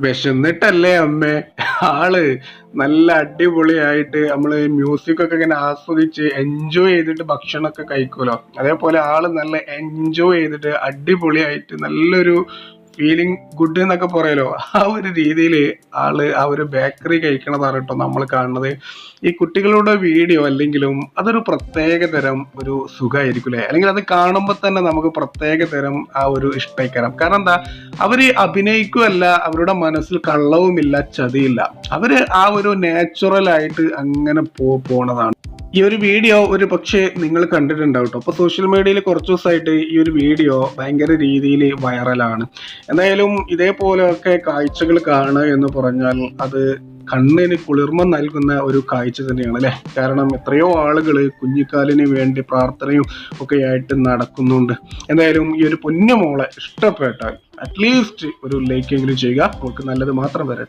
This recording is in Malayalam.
വിശന്നിട്ടല്ലേ അമ്മേ? ആൾ നല്ല അടിപൊളിയായിട്ട് നമ്മൾ മ്യൂസിക് ഒക്കെ ഇങ്ങനെ ആസ്വദിച്ച് എൻജോയ് ചെയ്തിട്ട് ഭക്ഷണമൊക്കെ കഴിക്കുമല്ലോ. അതേപോലെ ആൾ നല്ല എൻജോയ് ചെയ്തിട്ട് അടിപൊളിയായിട്ട് നല്ലൊരു ഫീലിംഗ് ഗുഡ് എന്നൊക്കെ പറയലോ? ആ ഒരു രീതിയിൽ ആൾ ആ ഒരു ബേക്കറി കഴിക്കണതാണ് കേട്ടോ നമ്മൾ കാണുന്നത്. ഈ കുട്ടികളുടെ വീഡിയോ അല്ലെങ്കിലും അതൊരു പ്രത്യേക തരം ഒരു സുഖമായിരിക്കും അല്ലേ അല്ലെങ്കിൽ അത് കാണുമ്പോൾ തന്നെ നമുക്ക് പ്രത്യേക തരം ആ ഒരു ഇഷ്ടക്കരം. കാരണം എന്താ? അവർ അഭിനയിക്കുകയല്ല അവരുടെ മനസ്സിൽ കള്ളവുമില്ല ചതിയില്ല. അവർ ആ ഒരു നാച്ചുറൽ ആയിട്ട് അങ്ങനെ പോണതാണ്. ഈ ഒരു വീഡിയോ ഒരു പക്ഷേ നിങ്ങൾ കണ്ടിട്ടുണ്ടാവും കേട്ടോ അപ്പോൾ സോഷ്യൽ മീഡിയയിൽ കുറച്ച് ദിവസമായിട്ട് ഈ ഒരു വീഡിയോ ഭയങ്കര രീതിയിൽ വൈറലാണ് എന്തായാലും ഇതേപോലെയൊക്കെ കാഴ്ചകൾ കാണുക എന്ന് പറഞ്ഞാൽ അത് കണ്ണിന് കുളിർമ നൽകുന്ന ഒരു കാഴ്ച തന്നെയാണ് അല്ലേ കാരണം എത്രയോ ആളുകൾ കുഞ്ഞിക്കാലിന് വേണ്ടി പ്രാർത്ഥനയും ഒക്കെ ആയിട്ട് നടക്കുന്നുണ്ട്. എന്തായാലും ഈ ഒരു പൊന്നുമോളെ ഇഷ്ടപ്പെട്ടാൽ അറ്റ്ലീസ്റ്റ് ഒരു ലൈക്കെങ്കിലും ചെയ്യുക. അവർക്ക് നല്ലത് മാത്രം വരട്ടെ.